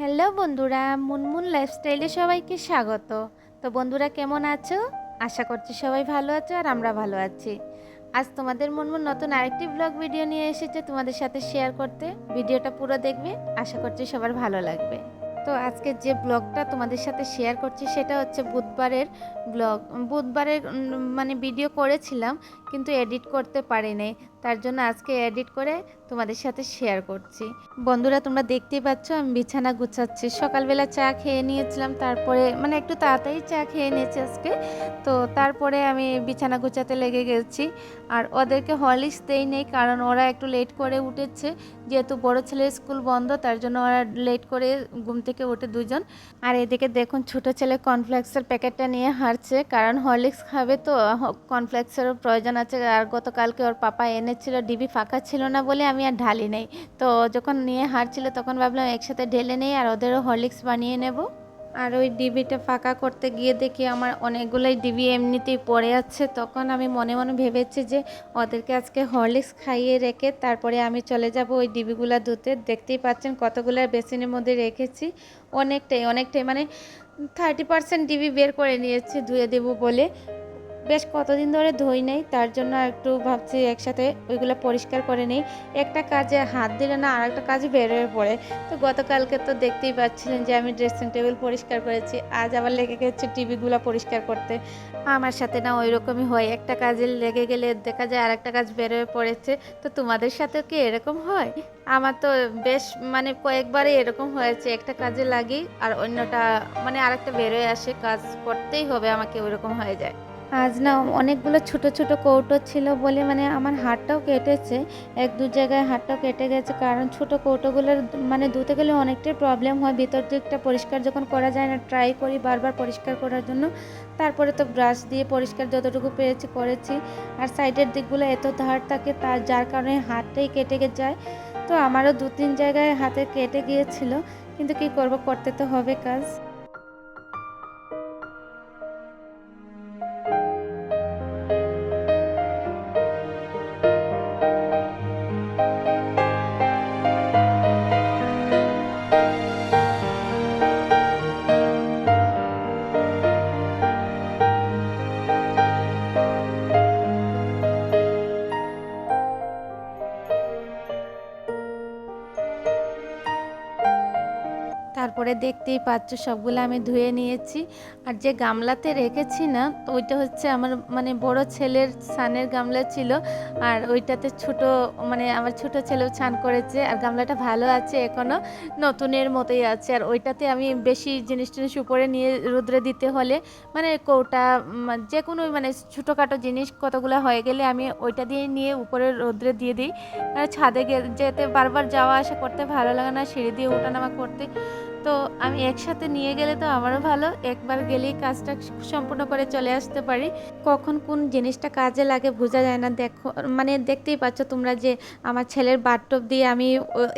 Hello বন্ধুরা, মুনমুন লাইফস্টাইলে সবাইকে স্বাগত। তো বন্ধুরা, কেমন আছো? আশা করছি সবাই ভালো আছো আর আমরা ভালো আছি। আজ তোমাদের মুনমুন নতুন আরেকটি ব্লগ ভিডিও নিয়ে এসেছে তোমাদের সাথে শেয়ার করতে। ভিডিওটা পুরো দেখবে, আশা করছি সবার ভালো লাগবে। তো আজকে যে ব্লগটা তোমাদের সাথে শেয়ার করছি সেটা হচ্ছে বুধবারের ব্লগ বুধবারের মানে ভিডিও করেছিলাম, কিন্তু এডিট করতে পারিনি। তার জন্য আজকে এডিট করে তোমাদের সাথে শেয়ার করছি। বন্ধুরা, তোমরা দেখতেই পাচ্ছ আমি বিছানা গুছাচ্ছি। সকালবেলা চা খেয়ে নিয়েছিলাম, তারপরে মানে একটু তাড়াতাড়ি চা খেয়ে নিয়েছি আজকে। তো তারপরে আমি বিছানা গুছাতে লেগে গেছি। আর ওদেরকে হরলিক্স দেই নেই, কারণ ওরা একটু লেট করে উঠেছে। যেহেতু বড় ছেলের স্কুল বন্ধ, তার জন্য ওরা লেট করে ঘুম থেকে উঠে দুজন। আর এদিকে দেখুন, ছোট ছেলে কর্নফ্লেক্সের প্যাকেটটা নিয়ে হারছে কারণ হরলিক্স খাবে তো কর্নফ্লেক্সেরও প্রয়োজন আছে। আর গতকালকে ওর পাপা এনেছিল ডিবি ফাঁকা ছিল না বলে আমি আর ঢালি নেই। তো যখন নিয়ে হারছিল তখন ভাবলাম একসাথে ঢেলে নেই আর ওদেরও হরলিক্স বানিয়ে নেব। আর ওই ডিবিটা ফাঁকা করতে গিয়ে দেখি আমার অনেকগুলোই ডিবি এমনিতেই পড়ে আছে। তখন আমি মনে মনে ভেবেছি যে ওদেরকে আজকে হরলিক্স খাইয়ে রেখে তারপরে আমি চলে যাব ওই ডিবিগুলো ধুতে। দেখতেই পাচ্ছেন কতগুলো বেসিনের মধ্যে রেখেছি। অনেকটাই অনেকটাই মানে থার্টি পার্সেন্ট ডিবি বের করে নিয়েছি ধুয়ে দেবো বলে। বেশ কতদিন ধরে ধুই নেই, তার জন্য একটু ভাবছি একসাথে ওইগুলো পরিষ্কার করে নেই। একটা কাজে হাত দিলে না আর একটা কাজে বের হয়ে পড়ে। তো গতকালকে তো দেখতেই পাচ্ছিলেন যে আমি ড্রেসিং টেবিল পরিষ্কার করেছি, আজ আবার লেগে গেছে টিভিগুলো পরিষ্কার করতে। আমার সাথে না ওই রকমই হয়, একটা কাজে লেগে গেলে দেখা যায় আর একটা কাজ বের হয়ে পড়েছে। তো তোমাদের সাথে কি এরকম হয়? আমার তো বেশ মানে কয়েকবারই এরকম হয়েছে, একটা কাজে লাগি আর অন্যটা মানে আরেকটা বেরোয় আসে, কাজ করতেই হবে আমাকে ওইরকম হয়ে যায়। আজ না অনেকগুলো ছোট ছোট কৌটো ছিল বলে মানে আমার হাতটাও কেটেছে। এক দু জায়গায় হাতটাও কেটে গেছে কারণ ছোট কৌটোগুলোর মানে ধুতে গেলে অনেকটাই প্রবলেম হয়। ভিতর দিকটা পরিষ্কার যখন করা যায় না ট্রাই করি বারবার পরিষ্কার করার জন্য। তারপরে তো ব্রাশ দিয়ে পরিষ্কার যতটুকু পেরেছি করেছি। আর সাইডের দিকগুলো এত ধার থাকে তার যার কারণে হাতটাই কেটে গে, যায়। তো আমারও দু তিন জায়গায় হাতে কেটে গিয়েছিল। কিন্তু কি করব, করতে তো হবে কাজ। তারপরে দেখতেই পাচ্ছ সবগুলো আমি ধুয়ে নিয়েছি। আর যে গামলাতে রেখেছি না, তো ওইটা হচ্ছে আমার মানে বড় ছেলের স্নানের গামলা ছিল। আর ওইটাতে ছোট মানে আমার ছোট ছেলেও ছান করেছে আর গামলাটা ভালো আছে এখনও নতুনের মতোই আছে। আর ওইটাতে আমি বেশি জিনিস টিনিস উপরে নিয়ে রোদ্রে দিতে হলে মানে কৌটা যে কোনো মানে ছোটোখাটো জিনিস কতগুলো হয়ে গেলে আমি ওইটা দিয়ে নিয়ে উপরে রোদ্রে দিয়ে দিই। ছাদে যেতে বারবার যাওয়া আসা করতে ভালো লাগে না, সিঁড়ি দিয়ে ওঠানামা করতে। তো আমি একসাথে নিয়ে গেলে তো আমারও ভালো। একবার গেলেই কাজটা সম্পূর্ণ করে চলে আসতে পারি। কখন কোন জিনিসটা কাজে লাগে বোঝা যায় না। দেখো মানে দেখতেই পাচ্ছ তোমরা যে আমার ছেলের বাথটব দিয়ে আমি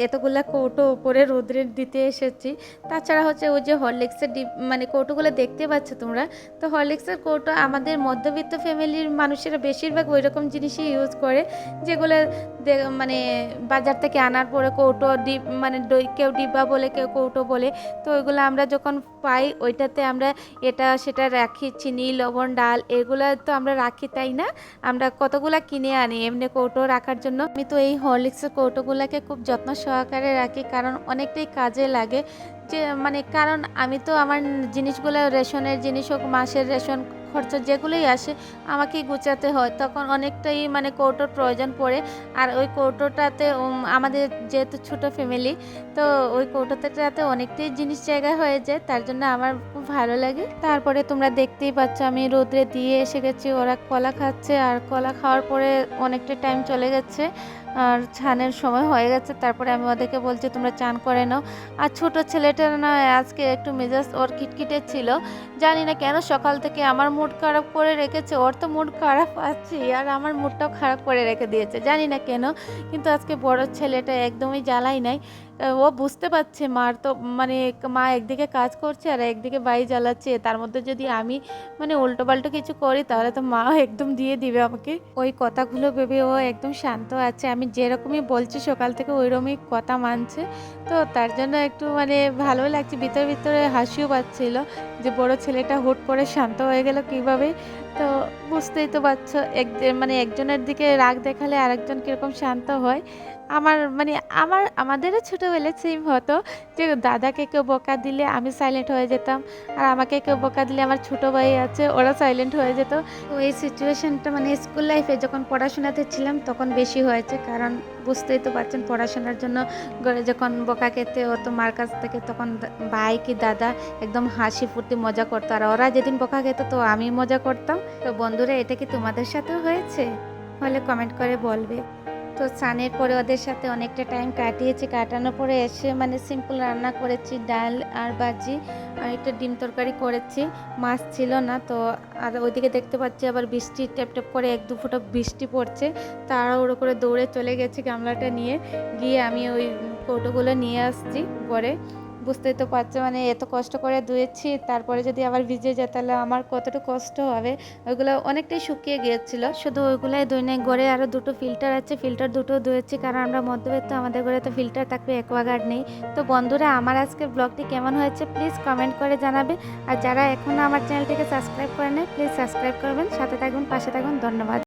এতগুলা কৌটো উপরে রোদ্রে দিতে এসেছি। তাছাড়া হচ্ছে ওই যে হরলিক্সের ডিপ মানে কৌটোগুলো দেখতে পাচ্ছ তোমরা? তো হরলিক্সের কৌটো আমাদের মধ্যবিত্ত ফ্যামিলির মানুষেরা বেশিরভাগ ওই রকম জিনিসই ইউজ করে, যেগুলো মানে বাজার থেকে আনার পরে কৌটো ডিপ মানে কেউ ডিব্বা বলে, কেউ কৌটো বলে, তো ওইগুলো আমরা যখন পাই, ওইটাতে আমরা এটা, সেটা রাখি, চিনি, লবণ, ডাল, এগুলো তো আমরা রাখি, তাই না? আমরা কতগুলো কিনে আনি এমনি কৌটো রাখার জন্য। আমি তো এই হরলিক্সের কৌটোগুলোকে খুব যত্ন সহকারে রাখি, কারণ অনেকটাই কাজে লাগে। যে মানে কারণ আমি তো আমার জিনিসগুলো রেশনের জিনিস হোক, মাসের রেশন খরচা যেগুলোই আসে আমাকেই গুছাতে হয়। তখন অনেকটাই মানে কৌটোর প্রয়োজন পড়ে। আর ওই কৌটোটাতে আমাদের যেহেতু ছোট ফ্যামিলি তো ওই কৌটোটাতে অনেকটাই জিনিস জায়গা হয়ে যায়। তার জন্য আমার খুব ভালো লাগে। তারপরে তোমরা দেখতেই পাচ্ছ, আমি রোদ্রে দিয়ে এসে গেছি। ওরা কলা খাচ্ছে। আর কলা খাওয়ার পরে অনেকটা টাইম চলে গেছে। আর ছানের সময় হয়ে গেছে, তারপরে আমি ওদেরকে বলছি, তোমরা চান করে নাও। আর ছোট ছেলেটা না, আজকে একটু মেজাজ ওর খিটখিটে ছিল। জানি না কেন সকাল থেকে আমার মুড খারাপ করে রেখেছে, ওর তো মুড খারাপ আছে আর আমার মুডটাও খারাপ করে রেখে দিয়েছে, জানি না কেন। কিন্তু আজকে বড় ছেলেটা একদমই জ্বালাই নাই। ও বুঝতে পারছে, মার তো মানে মা একদিকে কাজ করছে আর একদিকে বাড়ি জ্বালাচ্ছে, তার মধ্যে যদি আমি মানে উল্টো পাল্টো কিছু করি, তাহলে তো মা একদম দিয়ে দিবে আমাকে। ওই কথাগুলো ভেবে ও একদম শান্ত আছে, আমি যেরকমই বলছি সকাল থেকে ওইরকমই কথা মানছে। তো তার জন্য একটু মানে ভালো লাগছে, ভিতরে ভিতরে হাসিও পাচ্ছিল যে বড় ছেলেটা হুট করে শান্ত হয়ে গেল কীভাবে। তো বুঝতেই তো পারছ এক মানে একজনের দিকে রাগ দেখালে আরেকজন কীরকম শান্ত হয়। আমার মানে আমার, আমাদেরও ছোটোবেলায় সেম হতো যে দাদাকে কেউ বকা দিলে আমি সাইলেন্ট হয়ে যেতাম, আর আমাকে কেউ বকা দিলে আমার ছোটো ভাই আছে, ওরা সাইলেন্ট হয়ে যেত। তো এই সিচুয়েশনটা মানে স্কুল লাইফে যখন পড়াশোনাতে ছিলাম তখন বেশি হয়েছে, কারণ বুঝতেই তো পারছেন পড়াশোনার জন্য যখন বোকা খেতে হতো মার কাছ থেকে তখন ভাই কি দাদা একদম হাসি ফুর্তি মজা করতো, আর ওরা যেদিন বোকা খেত তো আমি মজা করতাম। তো বন্ধুরা, এটা কি তোমাদের সাথেও হয়েছে? হলে কমেন্ট করে বলবে। তো স্নানের পরে ওদের সাথে অনেকটা টাইম কাটিয়েছি। কাটানোর পরে এসে মানে সিম্পল রান্না করেছি, ডাল আর ভাজি আর একটা ডিম তরকারি করেছি। মাছ ছিল না, তো আর ওইদিকে দেখতে পাচ্ছি আবার বৃষ্টি, ট্যাপ ট্যাপ করে এক দু ফুটো বৃষ্টি পড়ছে। তাড়াহুড়ো করে দৌড়ে চলে গেছে গামলাটা নিয়ে। গিয়ে আমি ওই কৌটোগুলো নিয়ে আসছি পরে বুঝতেই তো পারছ মানে এত কষ্ট করে ধুয়েছি, তারপরে যদি আবার ভিজে যায় তাহলে আমার কতটুকু কষ্ট হবে? ওইগুলো অনেকটাই শুকিয়ে গিয়েছিল। শুধু ওইগুলাই ধুই নাই, ঘরে আরও দুটো ফিল্টার আছে ফিল্টার দুটো ধুয়েছি, কারণ আমরা মধ্যবিত্ত, আমাদের ঘরে তো ফিল্টার থাকবে অ্যাকোয়াগার্ড নেই। তো বন্ধুরা, আমার আজকের ব্লগটি কেমন হয়েছে প্লিজ কমেন্ট করে জানাবে। আর যারা এখনও আমার চ্যানেলটিকে সাবস্ক্রাইব করে নেয় প্লিজ সাবস্ক্রাইব করবেন, সাথে থাকবেন পাশে থাকবেন ধন্যবাদ।